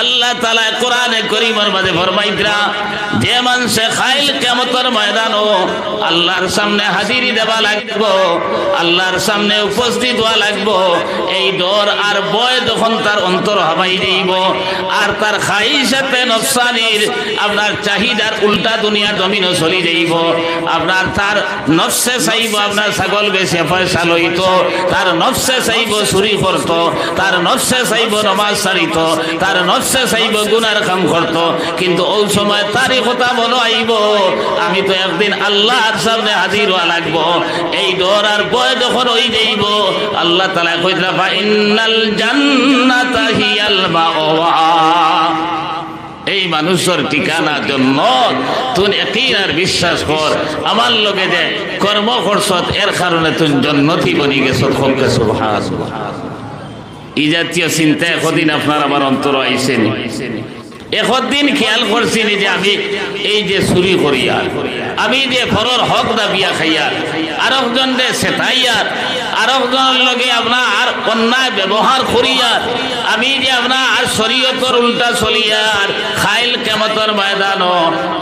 আল্লাহ তালা কোরআনে করিমর মাঝে ফরমাইতরা, যে মানুষে খাইল কেমতর ময়দান ও আল্লাহর সামনে হাজিরি দেওয়া লাগবো, আল্লাহর সামনে উপস্থিত হওয়া লাগবো, এই ডর আর বয় যখন তার অন্তর হাবাই দিব আর তার খাই সাথে নফসানির আপনার চাহিদার উল্টা দুনিয়া জমিনও চলি যাইব, আপনার তার নফসে চাইব আপনার ছাগল বেশি পয়সা লইত, তার নফসে চাইব চুরি করত, তার নফসে চাইব নমাজ সারিত তার নফসে চাইব গুনার কাম করত। কিন্তু ওই সময় তারই কথা বলো আইব। আমি তো একদিন আল্লাহর সামনে হাজির হওয়া লাগবো। এই ডর আর বয় যখন ওই যাইব, আল্লাহ তালা কইতরা ফা ইন্নাল জান্নাতা হিয়াল মাওয়া। এই মানুষের ঠিকানা জন্য তুই একই আর বিশ্বাস কর, আমার লগে যে কর্ম করছত এর কারণে তুই জন্নতি বনি গেছ। খোকে সুবহান এই জাতীয় চিন্তা একদিন আপনার আমার অন্তর আইসেনি একদিন খেয়াল করছিনি যে আমি এই যে চুরি করিয়ার আমি যে ঘরের হক দাবিয়া খাইয়ার আর একজন যে সেটাইয়ার আর একজনের লগে আপনার অন্যায় ব্যবহার করিয়ার আমি যে আপনার শরীয়তর উল্টা চলিয়ার খাইল কেমতর ময়দান,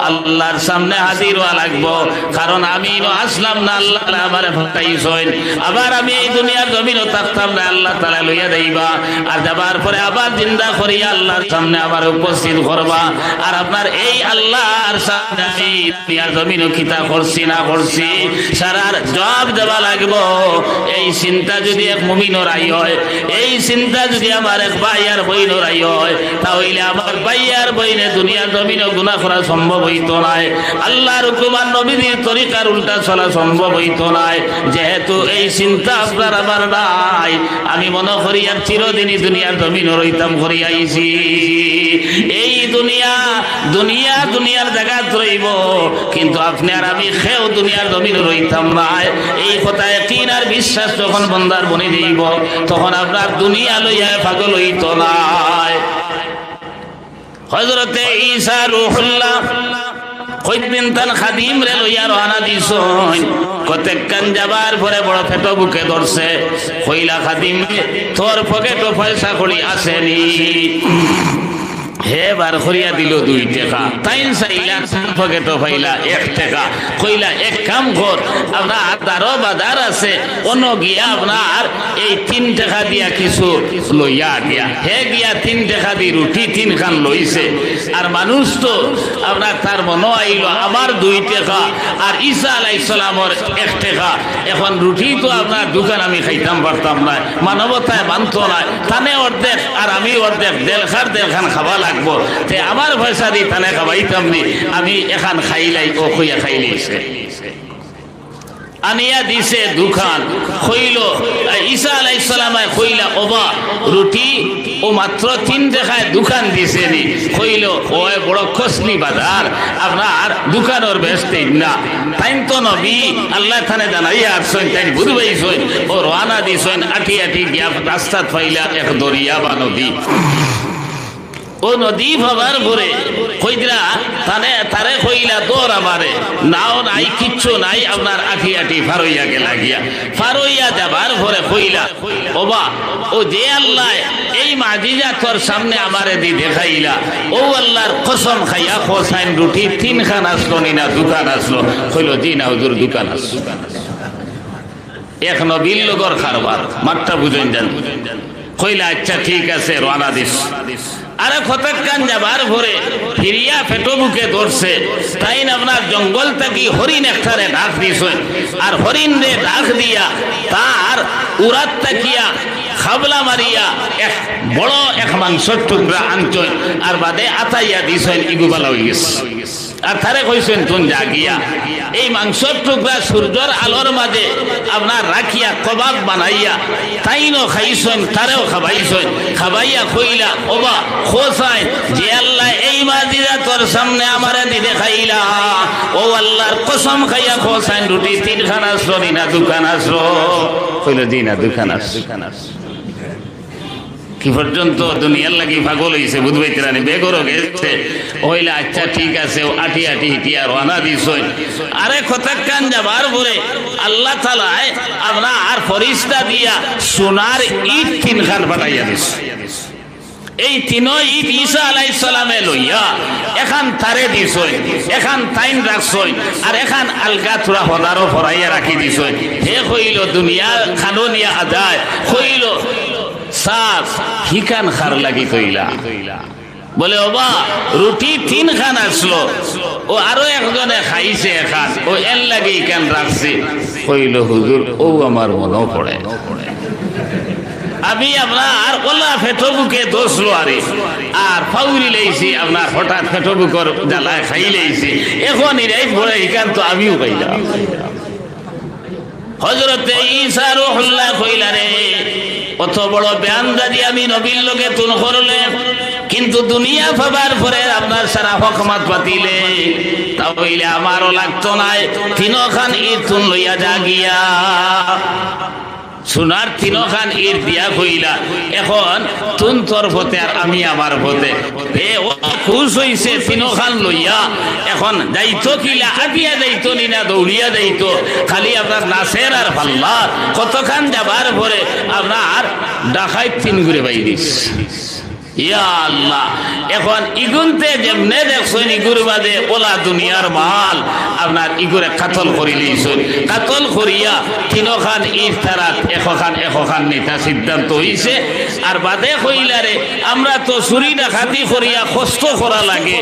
আল্লাহর সামনে হাজির হওয়া লাগবো। কারণ আমি আসলাম না, আল্লাহ আমার ফাটাইছেন। আবার আমি এই দুনিয়ার জমিনও থাকতাম না, আল্লাহ তালা লইয়া দেইবা। আর যাবার পরে আবার জিন্দা করিয়া আল্লাহর সামনে আবার উপস্থিত করবা। আর আপনার এই আল্লাহর সামনে আমি দুনিয়ার জমিনও কিতা করছি না করছি, সারার জবাব দেওয়া লাগবো। এই চিন্তা যদি এক মুমিনর আই হয়, এই চিন্তা যদি আমার এক ভাইয়ার বইনর আই হয়, তাহলে আমার ভাইয়ার বইনে দুনিয়ার জমিনও গুণা করা সম্ভব হইতো নাই। আল্লাহর হুকুমান নবীদের তরিকার উল্টা চলা সম্ভব হইতো নাই। যেহেতু এই চিন্তা আপনার আমার নাই, আমি মনে করি আর চিরদিনই দুনিয়ার জমিন রইতাম করি আইছি এই দুনিয়া দুনিয়া, দুনিয়ার জায়গা রইব কিন্তু আপনি আর আমি খেয়েও দুনিয়ার জমিন রইতাম নাই এই কথা একদিন আর বিশ্বাস যখন বন্দার বনে দিব তখন আপনার দুনিয়া লইয়া পাগল হইত নাই হজরতে ঈসা রুহুল্লাহ কান কইলা খাদিম তোর পকেট পয়সা করি আসেনি। হে বার করিয়া দিল দুই টাকা। তাইন চাইলা পকেটও পাইলা এক টাকা। কইলা, এক কাম কর, আপনার আদারও বাজার আছে, অন্য গিয়া আপনার এই তিন টাকা দিয়া কিছু লইয়া গিয়া। হে গিয়া তিন টাকা দি রুটি তিন খান লইছে। আর মানুষ তো আপনার তার মনে আইল, আমার দুই টাকা আর ঈসা আলাইসালামর এক টাকা। এখন রুটি তো আপনার দোকান আমি খাইতাম পারতাম না, মানবতায় মানত না। তানে অর্ধেক আর আমি অর্ধেক দেড়খার দেড়খান খাওয়া লাগবো। তে আমার পয়সা দি তানে খাবাইতাম নি। আমি এখান খাইলাই ও খুইয়া খাইলাইছে আনিয়া দিছে দুখান। খইল ঈসা খইলা ওবা রুটি, ও মাত্র তিন দেখায় দোকান দিছে নি। খইল বড় খসলি বাজার, আপনার দোকানের বেসতে না। তাইন তো নবী, আল্লাহ থানে জানাই আসছেন তাই বুঝবাইছেন, ও রানা দিছেন, আটি আটি গিয়া রাস্তাত পাইলা এক দরিয়া বা নদী। ও নদী ভাবার ঘুরে কইদরা তারে তারে কইলা দৌড় আমারে। নাও নাই, কিচ্ছু নাই, আপনার আঠি আঠি ফারইয়া গেলা গিয়া। ফারইয়া যাবার ঘরে কইলা ওবা ও যে আল্লাহ, এই মাজিজা তোর সামনে আমারে দি দেখাইলা। ও আল্লাহর কসম খাইয়া খোসাইন রুটি তিন খান আসলো নি না দোকান আসলো। কইল, জি না হুজুর, দোকান আসলো। এক নবীর লগর খারবার মাঠটা বুঝেন যান। কইলা আচ্ছা ঠিক আছে রানা দিস। আরে কতক্ষণ যাবার ভরে ফিরিয়া ফেটো বুকে ধরছে। তাই না আপনার জঙ্গল থেকে হরিণ একটারে ডাক দিছে। আর হরিণ রে ডাক দিয়া তার উড়াত তাকিয়া খাবলা মারিয়া এক বড় এক মাংসর টুকরা আনছেন আর বাদে আতাইয়া দিছেন ইগুবালা হয়ে গেছে। আর তারে কইছেন, তুন জাগিয়া। এই মাংসর টুকরা সূর্যর আলোর মাঝে আপনার রাখিয়া, কবাব বানাইয়া, তাইনও খাইছেন, তারেও খাবাইছেন, খাবাইয়া কইলা ওবা খোসাই যে আল্লাহ এই মাজিরা তোর সামনে আমারে দিতে খাইলা, ও আল্লাহর কসম খাইয়া খোসাইন রুটি তিনখান আসলো না দোকান আসলো। কইল জি না দোকান আস দোকান আস কি পর্যন্ত দুনিয়ার লাগি পাগল হয়েছে বুধবাই তিরানি বেগরও গেছে। হইলে আচ্ছা ঠিক আছে আটি আটি হিটিয়া রানা দিস আরে কতক্ষণ যাবার পরে আল্লাহ তালায় আপনার আর ফরিস্তা দিয়া সোনার ইট তিনখান পাঠাইয়া দিস এই তিনই ঈদ ঈসা আলাই সালামে লইয়া এখান তারে দিছই, এখান তাইন রাখছই, আর এখান আলগা থোড়া হদারও ফরাইয়া রাখি দিছই। হে কইল দুনিয়া খাননিয়া আদায় কইল সাফ, হিকান খার লাগি কইলা। বলে, ওবা, রুটি তিন খান আসলো। ও আরও একজনে খাইছে এখান। ও এর লাগে কেন রাখছে? কইল, হুজুর, ও আমার মনেও পড়ে। আমি আপনার ওলা ফেটো বুকে দোষ লোয়ারি। আর ফাউরি লেইছি, আপনার হঠাৎ ফেটো বুকর জ্বালায় খাই লেইছি। এখন ইরাই পড়ে এখান তো আমিও খাইলাম হজরতে ঈসা রুহুল্লাহ কইলা রে অত বড় বেয়ানদারি আমি নবীর লোকে তুন করলে কিন্তু দুনিয়া পাবার পরে আপনার সারা হকমাত পাতিলে তাহলে আমারও লাগতো নাই, তিনখান ই তুন লইয়া যা গিয়া সোনার তিনখান এর বিয়া কইলা এখন তুন তোর পথে আর আমি আমার পথে এ ও খুশ হইছে তিনখান লইয়া। এখন যাইতো কিলা, আগিয়া যাইতো, নিনা দৌড়িয়া যাইতো। খালি আপনার নাসের আর পাল্লা কতখান যাবার পরে আপনার ডাকাই তিন ঘুরে বাইরিস ইয়া এখন ইগুনতে যেমনে বাদে মাল সিদ্ধান্ত আর বাদে আমরা তো চুরি ডাকাতি করিয়া কষ্ট করা লাগে।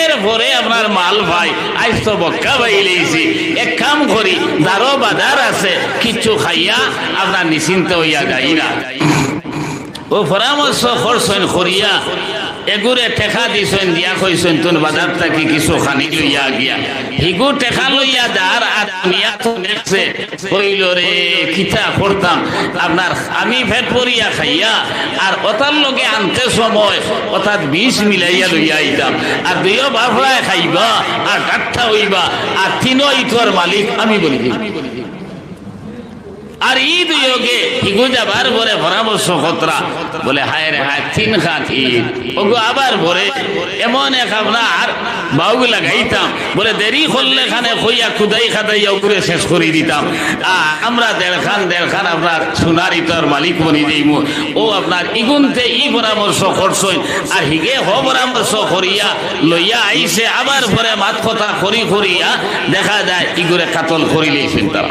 এর পরে আপনার মাল ভাই, আজ তো বক্কা পাই লইছি। এক কাম করি দারো বাজার আছে কিচ্ছু খাইয়া আপনার নিশ্চিন্ত হইয়া যাই না ও পরামর্শ করছেন করিয়া, এগুরে টেকা দিছেন, দিয়া কইছেন তুন বাজার থাকি কিছু খানি লইয়া গিয়া। হিগু টেকা লইয়া আর দুনিয়া তো দেখছে কইল রে, কিতা করতাম? আপনার আমি ফেট পরিয়া খাইয়া, আর ওটার লগে আনতে সময় অর্থাৎ বিষ মিলাইয়া লইয়া আইতাম। আর দুইও বাফড়ায় খাইবা, আর ডাক্তা হইবা, আর তিনও ইটোর মালিক, আমি বলি। আর ঈদ যোগে ইগু যাবার পরে পরামর্শ কতরা বলে, হায় রে, হায়, তিন খান ঈদ। ওগো, আবার ভরে এমন এক আপনার বাউগ লাগাইতাম। বলে, দেরি করলে খানে খইয়া খুদাই খাদাইয়া উপরে শেষ করে দিতাম। আমরা দেড় খান দেড় খান আপনার সোনার ইতর মালিক বনি যাইমু। ও আপনার ইগুনতে ই পরামর্শ করছই আর হিগে হ পরামর্শ করিয়া লইয়া আইছে। আবার পরে মাত কথা করি, করিয়া দেখা যায়, ইগুরে কাতল করিলেইছেন তারা।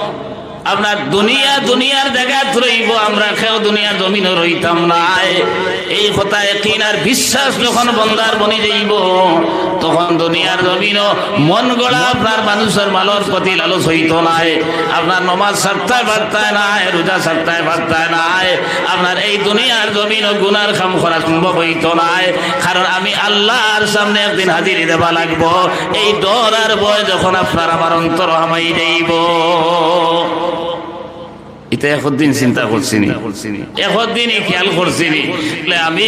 আপনার দুনিয়া দুনিয়ার জায়গাত রইব আমরা কেউ দুনিয়ার জমিন রইতাম নাই। এই কথা একদিন আর বিশ্বাস যখন বন্দার বনি যাইব, তখন দুনিয়ার জমিন মন গড়া আপনার মানুষের মালর প্রতি লালস হইত নাই। আপনার নমাজ সপ্তাহে বার্তায় নাই, রোজা সপ্তাহে বার্তায় নাই। আপনার এই দুনিয়ার জমিন গুনার কাম করা সম্ভব হইত নাই। কারণ আমি আল্লাহর সামনে একদিন হাজিরি দেবা লাগবো। এই ডর আর বয় যখন আপনার আমার অন্তর হামাই যাইব। এটা একদিন চিন্তা করছিনি। একদিনই খেয়াল করছিনি বলে আমি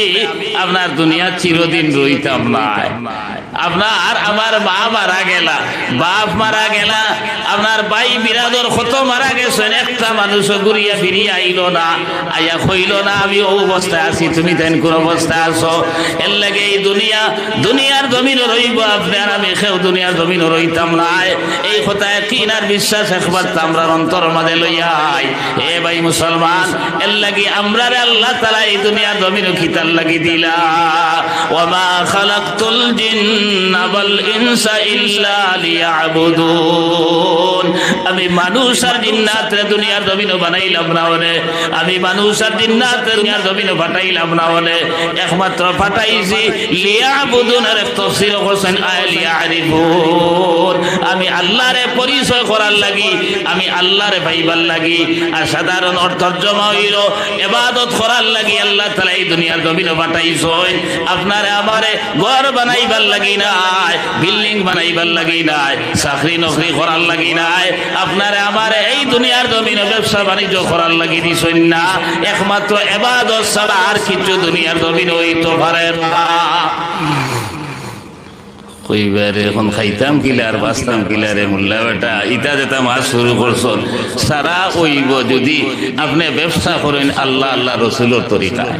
আপনার দুনিয়া চিরদিন রইতাম নাই। আপনার আমার মা মারা গেলা, বাপ মারা গেলা, আপনার ভাই বিরাদর কত মারা গেছেন, একটা মানুষ ঘুরিয়া ফিরিয়া আইল না আইয়া কইল না, আমি ও অবস্থায় আছি, তুমি তেন কোন অবস্থায় আছো? এর লাগে এই দুনিয়া, দুনিয়ার জমিন রইব আপনার আমি খেও দুনিয়ার জমিন রইতাম নাই। এই কথায় কিনার বিশ্বাস একবার তো আমরা অন্তর মাঝে লইয়া আই এ ভাই মুসলমান, এর লাগি আমরা আল্লাহ তালা এই জমিন খিতার লাগি দিলা। আমি মানুষ আর জিন্নাত রে দুনিয়ার জমিন বানাইলাম না ওরে। আমি মানুষ আর জিন্নাত রে দুনিয়ার জমিন ফাটাইলাম না ওরে। একমাত্র ফাটাইছি লিয়াবুদুন আর তাফসীর আয় লিয়ারিফুন আমি আল্লাহরে পরিচয় করার লাগি, আমি আল্লাহরে ভাইবার লাগি, আর সাধারণ অর্থ তর্জমা হইল এবাদত করার লাগি আল্লাহ তালা এই দুনিয়ার জমিন পাঠাইছেন আপনারে আমারে ঘর বানাইবার লাগি নাই, বিল্ডিং বানাইবার লাগি নাই, চাকরি নকরি করার লাগি নাই। আপনারে আমারে এই দুনিয়ার জমিন ব্যবসা বাণিজ্য করার লাগি দিছেন না। একমাত্র এবাদত ছাড়া আর কিছু দুনিয়ার জমিন হইতে পারে না। মাছ শুরু করছন সারা ওইব যদি আপনি ব্যবসা করেন আল্লাহ আল্লাহ রসুলোর তরিকায়।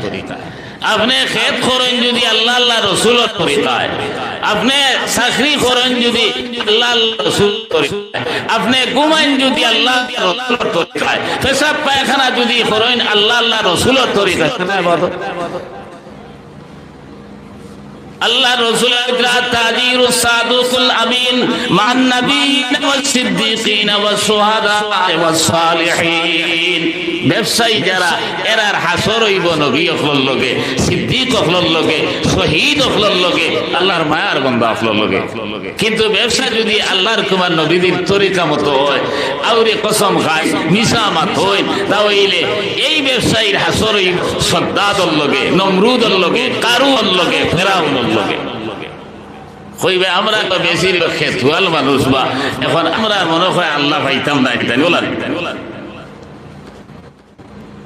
আপনি খেত যদি আল্লাহ আল্লাহ রসুলোর তরিকায়। আপনি চাকরি করেন যদি আল্লাহ রসুল আপনি যদি আল্লাহ রসুলোর তরিকায়। পেশাব পায়খানা যদি করেন আল্লাহ আল্লাহ রসুলোর আল্লাহ রসুল আমিন মান লগে লগে লগে লগে কিন্তু ব্যবসা যদি আল্লাহর কুমার নবীদের তরিকা মতো হয়, আউরে কসম খায় মিশা মাত হয়, তাহলে এই ব্যবসায়ীর হাসর হইব সদ্দাদর লগে নমরুদর লগে কারুর লগে ফেরাউনের লগে। কইবে, আমরা তো বেশি খেতুয়াল মানুষ বা, এখন আমরা মনে হয় আল্লাহ পাইতাম না বলার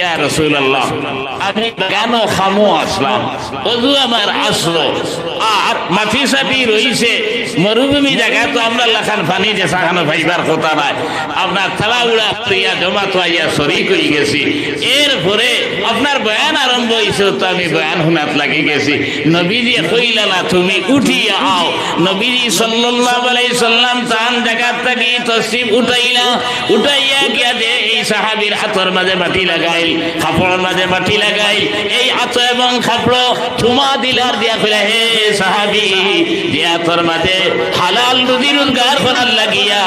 ইয়া রাসূলুল্লাহ, আমি কেন খামো আসলাম। অজু আমার আসলো। আর সাটি রইছে। মরুভূমি জায়গা তো আমরা লাখান পানি যে সাখানো কথা নাই। আপনার থালা উড়া জমা শরিক হয়ে গেছি। এরপরে আপনার বয়ান আরম্ভ হয়েছে তো আমি বয়ান শুনাত লাগি গেছি। নবীজি কইলা না তুমি উঠিয়া আও। নবীজি সাল্লাল্লাহু আলাইহি সাল্লাম তান জায়গা থেকে তসরিফ উঠাইলা। উঠাইয়া গিয়া এই সাহাবীর হাতের মাঝে মাটি লাগাইল কাপড়ের মাঝে মাটি লাগাইল। এই আত এবং কাপড় চুমা দিলার দিয়া ফেলে হে সাহাবি, দিয়া তোর মাঝে হালাল রুজি রোজগার করার লাগিয়া,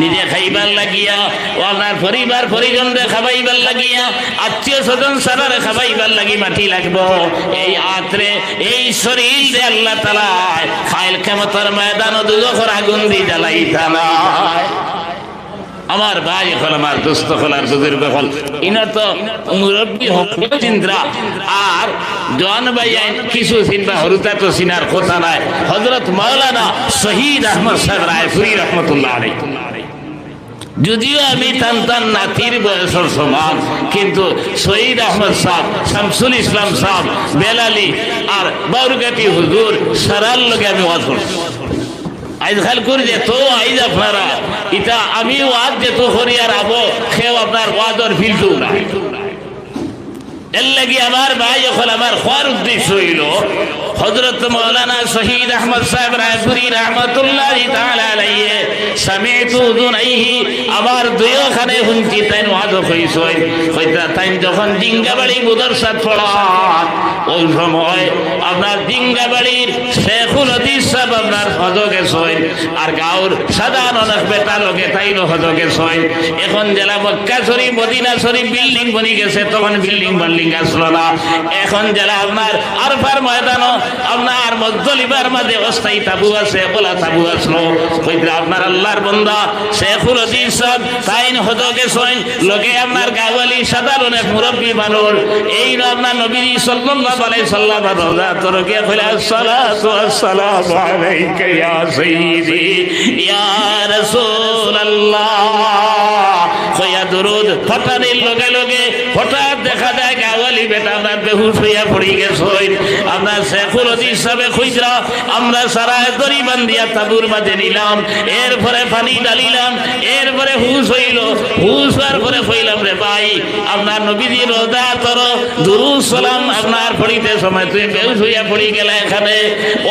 নিজে খাইবার লাগিয়া, ও আপনার পরিবার পরিজনরে খাবাইবার লাগিয়া, আত্মীয় স্বজন সারারে খাবাইবার লাগি মাটি লাগবো। এই আত্রে এই শরীর যে আল্লাহ তালা খাইল ক্ষমতার ময়দান দুজখর আগুন দি জ্বালাই তালায় আমার ভাই হল আমার দোস্ত হল আর বুজুর্গ হল ইনার তো মুরব্বী চিন্তা আর জন ভাই কিছু চিনবা হরুতা তো চিনার কথা নাই। হজরত মাওলানা শহীদ আহমদ সাহেব রায়পুরি রহমতুল্লাহ আলাই যদিও আমি টান টান নাতির বয়সের সমান, কিন্তু শহীদ আহমদ সাহ শামসুল ইসলাম সাহ বেলালি আর বাউরগাটি হুজুর সারার লগে আমি ওয়াজ আইজ খাল করে যেত আইজ আপনারা। ইটা আমি ওয়াজ যেত করি আর আবো খেও আপনার ওয়াজর ফিল্টু না এর লাগি আমার ভাই যখন আমার খোয়ার উদ্দেশ্য হইল হজরত মৌলানা শহীদ আহমদ সাহেব রায়পুরি রহমতুল্লাহ আলাইহে সামিতু দুনাইহি আমার দুইখানে তাই ওয়াজ কইছ কইতা তাই যখন জিঙ্গাবাড়ি ওই সময় আপনার জিঙ্গাবাড়ির শেখুল আপনার আর গাঁর সাধারণ অনেক বেটা লোকে এখন জেলা মক্কা শরীফ, মদিনা বিল্ডিং বনি গেছে, তখন বিল্ডিং বিল্ডিং আসলো না। এখন জেলা আপনার আরফার ময়দানও, আপনার মধ্যলিবার মাঝে অস্থায়ী তাবু আছে ওলা তাবু আসলো। আপনার আল্লাহর বন্দা শেখুল হদিস সাহেব তাইন হজকে সই লোকে আপনার গাওয়ালি সাধারণ এক মুরব্বী মানুষ। এই আপনার নবী সাল্লাল্লাহু আলাইহি সাল্লাম রওজা তরকে কইলা আসসালাতু আসসালামু আলাইকা ইয়া সাইয়্যিদি, ইয়া রাসূলুল্লাহ দরুদ। ফটানির লগে লগে হঠাৎ দেখা যায় গাওয়ালি বেটা আপনার বেহুশ হইয়া পড়ি গেছে। আপনার শেখুল হিসাবে খুঁজরা আমরা সারা দড়ি বান্ধিয়া তাবুর মাঝে নিলাম। এরপরে পানি ডালিলাম এরপরে হুশ হইল। হুশ হওয়ার পরে হইলাম রে ভাই, আপনার নবীজি রোজা তর, দুরুদ, সালাম আপনার পড়িতে সময়। তুই বেহুশ হইয়া পড়ি গেলে এখানে।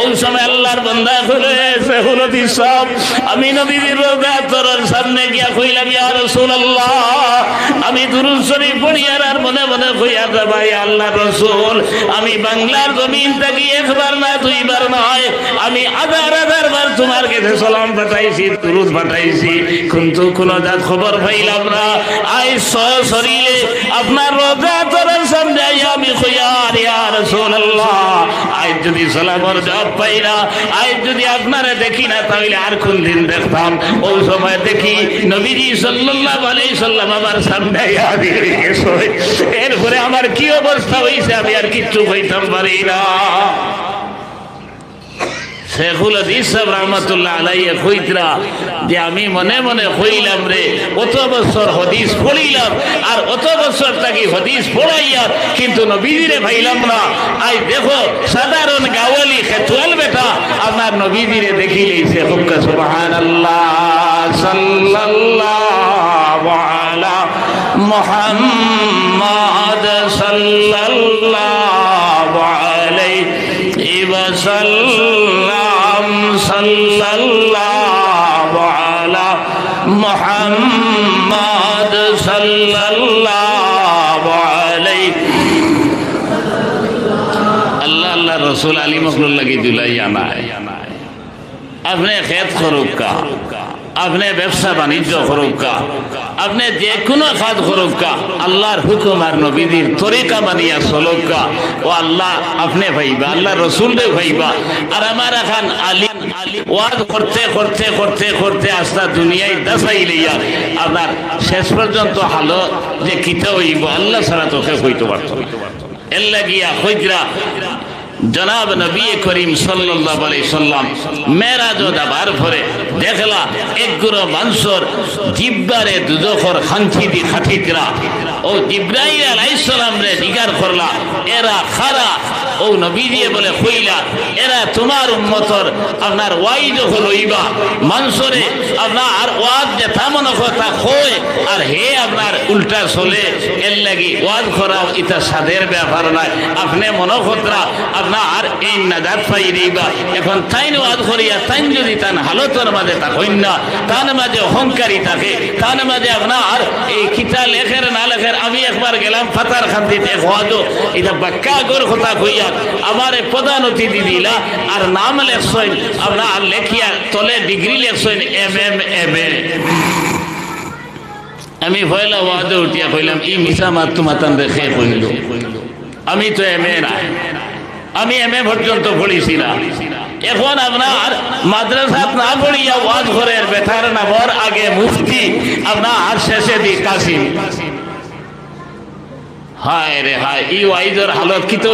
ওই সময় আল্লাহর বন্ধা খুলে শেখুল হদিস আমি নবীজি রোজা তর সামনে গিয়া কইলাম, ইয়া রাসূলুল্লাহ। আমি দুরুদ শরীফ আর মনে কইয়া ভাই আল্লাহ রসুল। আমি বাংলার জমিন থাকি একবার না দুইবার নয়। আমি হাজার হাজার বার তোমার কাছে সালাম পাঠাইছি, দুরুদ পাঠাইছি। কিন্তু কোনো জাত খবর পাইলাম না। আই শরীরে আপনার রোজা তোরার সামনে আমি কইয়ার ইয়া রাসূলুল্লাহ। আজ যদি সালামর জবাব পাই না আজ যদি আপনারা দেখি না, তাহলে আর কোন দিন দেখতাম? ওই সময় দেখি নবীজি সাল্লাল্লাহ আলাইহি সাল্লাম আমার সামনে এরপরে আমার কি অবস্থা হইছে আমি আর কিচ্ছু কইতাম পারি না। শেখুল হাদিস রহমতুল্লাহ আলাইয়া কইতরা যে আমি মনে মনে কইলাম রে, অত বছর হদিস পড়িলাম আর অত বছর তাকে হদিস পড়াইয়া কিন্তু নবীজিরে ভাইলাম না। আই দেখো, সাধারণ গাওয়ালি খেতুয়াল বেটা আমার নবীজিরে দেখিলেই সে হুক্কা সুবহানাল্লাহ সাল্লাল্লাহু আলা মুহাম্মদ সাল্লাল্লাহু আলাইহি ওয়াসাল্লাম সাল্লাল্লাহু আলা মুহাম্মদ সাল্লাল্লাহু আলাইহি আল্লাহ আল্লাহ রসুল আলী মখলুল লাগি দুলাইয়া নাই আপনি খেত খরুকা আপনি ব্যবসা বাণিজ্য খরুকা আপনি যে কোনো খাত খরুকা আল্লাহর হুকুম আর নবীদের তরিকা বানিয়া চলুকা ও আল্লাহ আপনি ভাইবা আল্লাহ রসুলরে ভাইবা। আর আমার এখন আলী ওয়াজ করতে করতে করতে করতে আস্তা দুনিয়ায় দাসাই লইয়া আপনার শেষ পর্যন্ত হালো যে কিতে হইব, আল্লাহ ছাড়া তোকে হইতে পারত এর লাগিয়া হইতরা জনাব নবী করিম সাল্লাল্লাহু আলাইহি সাল্লাম মেরাজ দাবার পরে দেখলা একগুলো মানুষের জিব্বারে দুজখর খাঞ্চি দি খাঠিকরা ও জিব্রাইল আলাইহিস সালাম রে জিগার করলা, এরা খারা ও বলে আপনার আপনার উল্টা চলে নাজাত এখন যদি তান তার অহংকারী থাকে, তার মাঝে আপনার এই কিতা লেখের না লেখের, আমি একবার গেলাম ফাতার খান্তিতে ওয়াজও এটা বাক্কা গর কথা কইয়া আমার প্রধান অতিথি দিলা। আর নাম লেখছেন আপনার লেখিয়া তলে ডিগ্রি লেখছেন, এম এম এম, এ। আমি পয়লা ওয়াজে উঠিয়া কইলাম, ই মিশা মাত্তু মাতান রেখে কইল। আমি তো এম, এ না আমি এম, এ পর্যন্ত পড়িছি না। এখন আপনার মাদ্রাসা না পড়িয়া ওয়াজ ঘরের বেথার নামর আগে মুফতি, আপনার শেষে দি কাসিম হায় রে হায় ই ওয়াইজের হালত কি তো